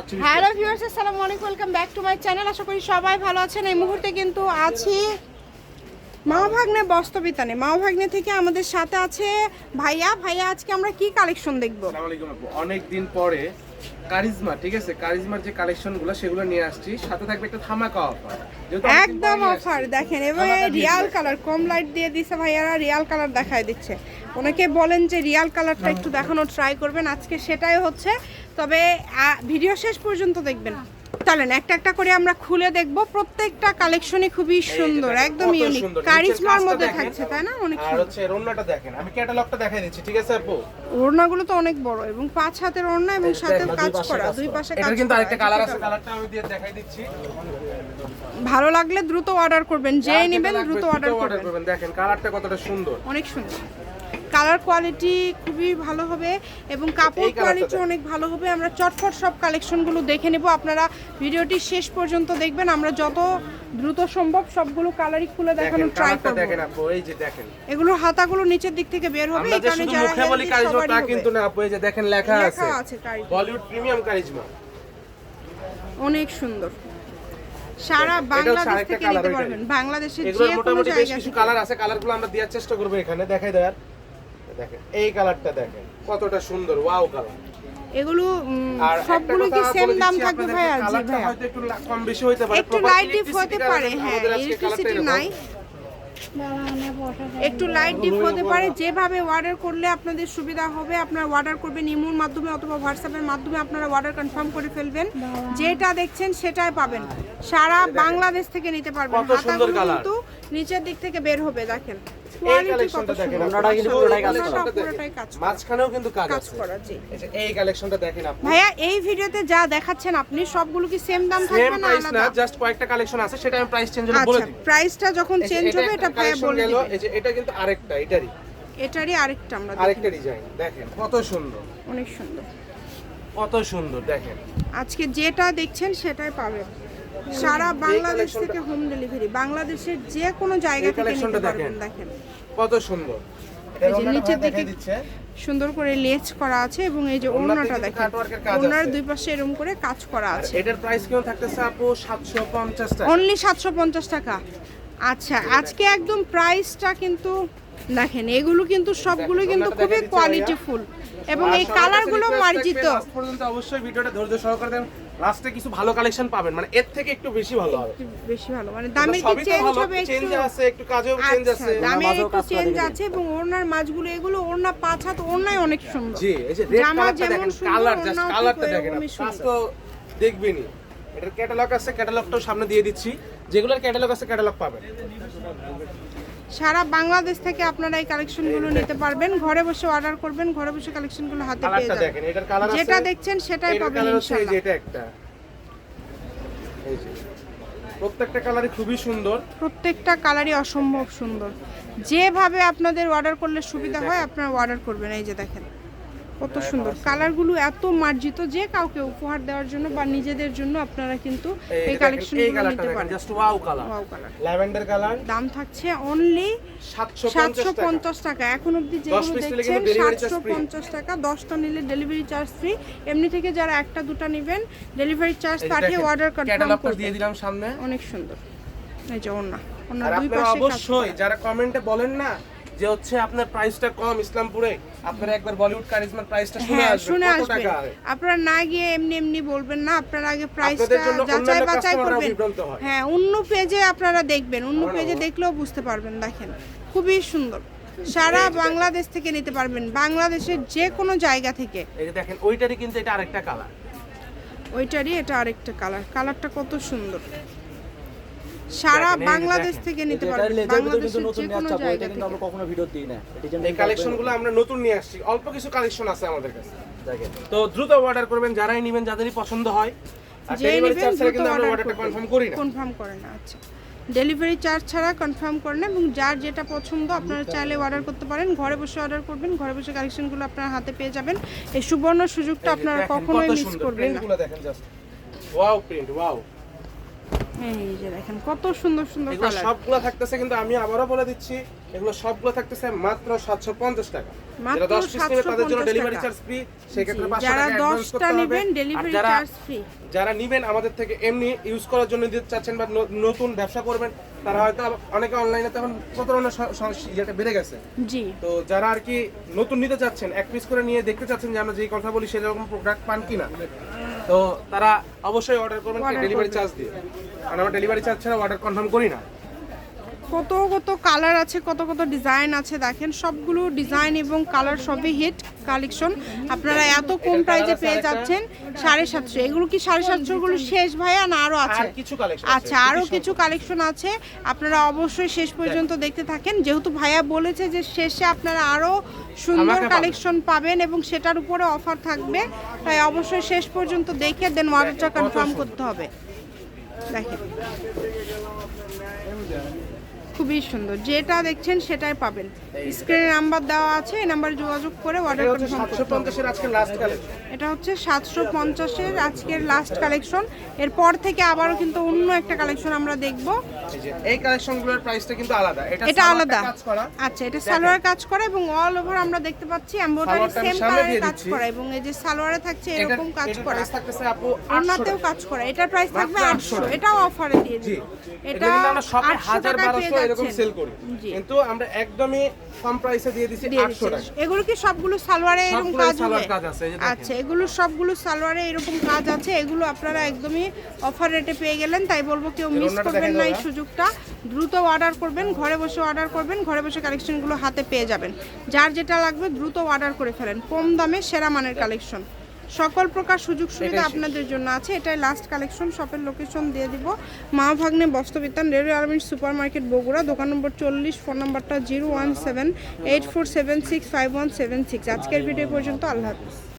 Hello viewers আসসালামু আলাইকুম welcome back to my channel আশা করি সবাই ভালো আছেন। এই মুহূর্তে কিন্তু আছি মা ভাগ্নে বস্তবিতানে মা ভাগ্নে থেকে আমাদের সাথে আছে ভাইয়া। ভাইয়া আজকে আমরা কি কালেকশন দেখব? অনেকদিন অনেক দিন পরে কারিজমা ঠিক আছে? কারিজমার যে কালেকশনগুলো সেগুলো নিয়ে আসছি। সাথে থাকবে একটা ধামাকা অফার একদম অফার দেখেন এবং রিয়াল কালার কম লাইট দিয়ে দিছে ভাইয়ারা রিয়াল কালার দেখায় দিচ্ছে। অনেকে বলেন যে রিয়াল কালারটা একটু দেখানোর ট্রাই করবেন আজকে সেটাই হচ্ছে। তবে ভিডিও শেষ পর্যন্ত দেখবেন। চলেন একটা একটা করে আমরা খুলে দেখব। প্রত্যেকটা কালেকশনই খুবই সুন্দর একদম ইউনিক কারিজমার মধ্যে থাকছে তাই না? অনেক আর হচ্ছে রোনাটা দেখেন। আমি ক্যাটালগটা দেখাই দিচ্ছি ঠিক আছে আপু? ওড়নাগুলো তো অনেক বড় এবং পাঁচ হাতের ওড়না এবং সাথে কাজ করা দুই পাশে কাজ কিন্তু আরেকটা কালার আছে কালারটা আমি দিয়ে দেখাই দিচ্ছি। ভালো লাগলে দ্রুত অর্ডার করবেন যে যার যেটা নেবেন দ্রুত অর্ডার করবেন। দেখেন কালারটা কতটা সুন্দর। অনেক সুন্দর। কালার কোয়ালিটি খুবই ভালো হবে এবং কাপড় কোয়ালিটি অনেক ভালো হবে। আমরা চটফট সব কালেকশনগুলো দেখে নেব। আপনারা ভিডিওটি শেষ পর্যন্ত দেখবেন। আমরা যত দ্রুত সম্ভব সবগুলো কালারই খুলে দেখেন দেখানোর ট্রাই করব। দেখেন আপু এই যে দেখেন। এগুলোর হাতাগুলো নিচের দিক থেকে বের হবে। এই কারণে যারা মুখে বলি কারিজমা তা কিন্তু না আপু এই যে দেখেন লেখা আছে। Bollywood premium charisma. অনেক সুন্দর। সারা বাংলাদেশ থেকে নিতে পারবেন। বাংলাদেশের যে কোনো জায়গা কিছু। কালার আছে কালারগুলো আমরা দেওয়ার চেষ্টা করব এখানে দেখাই দেওয়ার। দেখেন এই কালারটা দেখেন কতটা সুন্দর ওয়াও কালার। এগুলো সবগুলো কি সেম দাম থাকবে জি কালারটা হয়তো একটু কম বেশি হতে পারে একটু লাইট ডিপ হতে পারে হ্যাঁ ইলেকট্রিসিটি নাই। একটু লাইট ডিপ হতে পারে যেভাবে অর্ডার করলে আপনাদের সুবিধা হবে আপনারা অর্ডার করবেন ইমোর মাধ্যমে অথবা হোয়াটসঅ্যাপের মাধ্যমে আপনারা অর্ডার কনফার্ম করে ফেলবেন। যেটা দেখছেন সেটাই পাবেন। সারা বাংলাদেশ থেকে নিতে পারবেন। হাতাগুলো কিন্তু নিচের দিক থেকে বের হবে দেখেন। এই কোয়ালিটি কত কালেকশনটা দেখেন সুন্দর আপনারা কিন্তু পুরোটাই কাজ পুরোটা- করা। পুরোটাই কাজ করা। মাঝখানেও কিন্তু কাজ কাজ আছে। করা জি। এই যে এই কালেকশনটা দেখেন আপনি। ভাইয়া এই ভিডিওতে যা দেখাচ্ছেন আপনি সবগুলো কি সেম দাম থাকবে না আলাদা? জাস্ট কয়েকটা কালেকশন আছে সেটা আমি প্রাইস চেঞ্জ হলে বলে আচ্ছা দিই। প্রাইসটা যখন চেঞ্জ হবে এটা ভাইয়া বলে গেল, এই যে এটা কিন্তু আরেকটা এটারই। এটারই আরেকটা আমরা আরেকটা ডিজাইন দেখেন কত সুন্দর। অনেক সুন্দর। কত সুন্দর দেখেন। আজকে যেটা দেখছেন সেটাই পাবেন। সারা বাংলাদেশ থেকে হোম ডেলিভারি বাংলাদেশের যে কোনো জায়গা থেকে নিতে পারবেন দেখেন। দেখেন। কত সুন্দর। এই যে নিচের দিকে- সুন্দর করে লেজ করা আছে এবং এই যে ওড়নাটা দেখেন। ওড়নার দুই পাশে এরকম করে কাজ করা আছে। এটার প্রাইস কেমন থাকতেছে আপু? 750 টাকা। অনলি সাতশো পঞ্চাশ টাকা। আচ্ছা আজকে একদম প্রাইসটা কিন্তু দেখেন এগুলো কিন্তু সবগুলো কিন্তু খুবই কোয়ালিটিফুল এবং এই কালারগুলো মার্জিত পর্যন্ত অবশ্যই ভিডিওটা ধৈর্য সহকারে দেন লাস্টে কিছু ভালো কালেকশন পাবেন মানে এর থেকে একটু বেশি ভালো হবে। একটু বেশি ভালো মানে দামের কি চেঞ্জ হবে চেঞ্জ আছে একটু কাজেও চেঞ্জ আচ্ছা আছে। দামে একটু চেঞ্জ আছে এবং ওড়নার মাছগুলো এগুলো ওড়না পাঁচ হাত ওড়নায় অনেক সুন্দর। জি এই যে রেড জামা কালারটা যেমন দেখেন কালার জাস্ট কালারটা দেখেন সুন্দর। তো দেখবেনই। এটার ক্যাটালগ আছে ক্যাটালগটাও সামনে দিয়ে দিচ্ছি যেগুলোর ক্যাটালগ আছে ক্যাটালগ পাবেন। সারা বাংলাদেশ থেকে আপনারা এই কালেকশনগুলো নিতে পারবেন। ঘরে বসে অর্ডার করবেন ঘরে বসে কালেকশনগুলো হাতে পেয়ে যাবেন। যেটা দেখছেন সেটাই পাবেন ইনশাআল্লাহ। এটা একটা। এই যে। প্রত্যেকটা কালারই খুবই সুন্দর। প্রত্যেকটা কালারই অসম্ভব সুন্দর। যেভাবে আপনাদের অর্ডার করলে সুবিধা হয় আপনারা অর্ডার করবেন। এই যে দেখেন। কত সুন্দর। কালারগুলো এত মার্জিত যে কাউকে উপহার দেওয়ার জন্য বা নিজেদের জন্য আপনারা কিন্তু এই কালেকশনগুলো নিতে পারেন। Just wow colour wow colour lavender colour দাম থাকছে অনলি 750 সাতশো টাকা। এখন অবধি যেগুলো দেখছেন কিন্তু delivery charge সাতশো free। পঞ্চাশ টাকা দশটা নিলে ডেলিভারি চার্জ ফ্রি এমনি থেকে যারা একটা দুটো নেবেন ডেলিভারি চার্জ পাঠিয়ে অর্ডার কনফার্ম করবেন। দিয়ে দিলাম সামনে। অনেক সুন্দর। এই যে ওনা ওনা দুই আপনারা পাশে অবশ্যই করা। যারা কমেন্টে বলেন না যে হচ্ছে আপনার প্রাইসটা কম ইসলামপুরে আপনারা একবার বলিউড কারিজমার প্রাইসটা শুনে হ্যাঁ আসবেন শুনে কত আসবেন। আপনারা না গিয়ে এমনি এমনি বলবেন না আপনারা আগে প্রাইসটা যাচাই বাছাই করবেন। হ্যাঁ। অন্য পেজে আপনারা দেখবেন অন্য পেজে দেখলেও বুঝতে পারবেন দেখেন। খুবই সুন্দর। সারা বাংলাদেশ থেকে নিতে পারবেন বাংলাদেশের যে কোনো জায়গা থেকে। এই যে দেখেন ওইটারই কিন্তু এটা আরেকটা কালার ওইটারই এটা আরেকটা কালার কালারটা কত সুন্দর। সারা বাংলাদেশ থেকে নিতে পারবেন বাংলাদেশের নতুন যে নিয়ে কোনো আসছে জায়গা এটা কিন্তু থেকে। আমরা কখনো ভিডিও দিই না। এই কালেকশনগুলো আমরা নতুন নিয়ে আসছি অল্প কিছু কালেকশন আছে আমাদের কাছে। তো দ্রুত অর্ডার করবেন যারাই নেবেন যাদেরই পছন্দ হয়। আর যে ডেলিভারি নেবেন চার্জ ছাড়া দ্রুত কিন্তু আমরা অর্ডার অর্ডারটা কনফার্ম করি না। কনফার্ম করেন না আচ্ছা। ডেলিভারি চার্জ ছাড়া কনফার্ম করেন এবং যার যেটা পছন্দ আপনারা চাইলে অর্ডার করতে পারেন। ঘরে বসে অর্ডার করবেন ঘরে বসে কালেকশনগুলো আপনার হাতে পেয়ে যাবেন। এই সুবর্ণ সুযোগটা আপনারা কখনোই মিস করবেন না। প্রিন্টগুলো দেখেন জাস্ট ওয়াও প্রিন্ট ওয়াও এই যে দেখেন কত সুন্দর সুন্দর এগুলো সবগুলো থাকতেছে কিন্তু আমি আবারও বলে দিচ্ছি এগুলো সবগুলো থাকতেছে মাত্র সাতশো পঞ্চাশ টাকা। যারা দশ পিস নেবে তাদের জন্য ডেলিভারি চার্জ ফ্রি সেক্ষেত্রে পাঁচশো যারা টাকা অ্যাডভান্স করতে হবে। নেবেন ডেলিভারি চার্জ ফ্রি যারা নিবেন আমাদের থেকে এমনি ইউজ করার জন্য দিতে চাচ্ছেন বা নতুন ব্যবসা করবেন তারা হয়তো অনেকে অনলাইনে তখন প্রতারণা ইয়েটা বেড়ে গেছে। জি। তো যারা আর কি নতুন নিতে চাচ্ছেন এক পিস করে নিয়ে দেখতে চাচ্ছেন যে আমরা যেই কথা বলি সেরকম প্রোডাক্ট পান কিনা তো তারা অবশ্যই অর্ডার করবেন ডেলিভারি চার্জ দিয়ে। কারণ আমরা ডেলিভারি চার্জ ছাড়া অর্ডার কনফার্ম করি না। কত কত কালার আছে কত কত ডিজাইন আছে দেখেন সবগুলো ডিজাইন এবং কালার সবই হিট কালেকশন আপনারা এত কম প্রাইসে পেয়ে যাচ্ছেন সাড়ে সাতশো। এগুলো কি সাড়ে সাতশো গুলো শেষ ভাইয়া না আরও আছে? কিছু কালেকশন আচ্ছা আরও কিছু কালেকশন আছে। আপনারা অবশ্যই শেষ পর্যন্ত দেখতে থাকেন। যেহেতু ভাইয়া বলেছে যে শেষে আপনারা আরও সুন্দর কালেকশন পাবেন। এবং সেটার উপরে অফার থাকবে তাই অবশ্যই শেষ পর্যন্ত দেখে দেন অর্ডারটা কনফার্ম করতে হবে। দেখেন। খুবই সুন্দর। যেটা দেখছেন সেটাই পাবেন। স্ক্রিনে নাম্বার দেওয়া আছে এই নাম্বারে যোগাযোগ করে অর্ডার করতে এটা হচ্ছে সাতশো পঞ্চাশের আজকের লাস্ট কালেকশন এরপর থেকে আবারও কিন্তু অন্য একটা কালেকশন আমরা দেখব। এই কালেকশনগুলোর প্রাইসটা কিন্তু আলাদা। এটা এটা আলাদা। আচ্ছা এটা সালোয়ার কাজ করা এবং অল ওভার আমরা দেখতে পাচ্ছি এমব্রয়ডারি সেম দিয়ে কাজ করা এবং এই যে সালোয়ারে থাকছে এরকম কাজ করা। অন্যতেও কাজ করা। এটার প্রাইস থাকবে আটশো 800 এটাও অফারে দিয়ে দিই এটা আমরা শপে 800 হাজার টাকায় পেয়ে বারোশো এরকম সেল করি। কিন্তু আমরা একদমই কম প্রাইসে দিয়ে দিছি দিয়ে আটশো দিচ্ছি। টাকা। এগুলো কি সবগুলো সালোয়ারে এরকম কাজ হবে। আচ্ছা এগুলো সবগুলো সালোয়ারে এরকম কাজ আছে এগুলো আপনারা একদমই অফার রেটে পেয়ে গেলেন তাই বলব কেউ মিস করবেন না এই সুযোগটা। দ্রুত অর্ডার করবেন ঘরে বসে অর্ডার করবেন ঘরে বসে কালেকশনগুলো হাতে পেয়ে যাবেন। যার যেটা লাগবে দ্রুত অর্ডার করে ফেলেন কম দামে সেরা মানের কালেকশন সকল প্রকার সুযোগ সুবিধা আপনাদের জন্য আছে। এটাই লাস্ট কালেকশন শপের লোকেশন দিয়ে দিব। মা ভাগ্নে বস্ত্রবিতান রেলওয়ে আর্মির সুপার মার্কেট বগুড়া দোকান নম্বর চল্লিশ ফোন নম্বরটা zero one seven eight four seven six five one seven six আজকের ভিডিও পর্যন্ত আল্লাহ হাফিজ।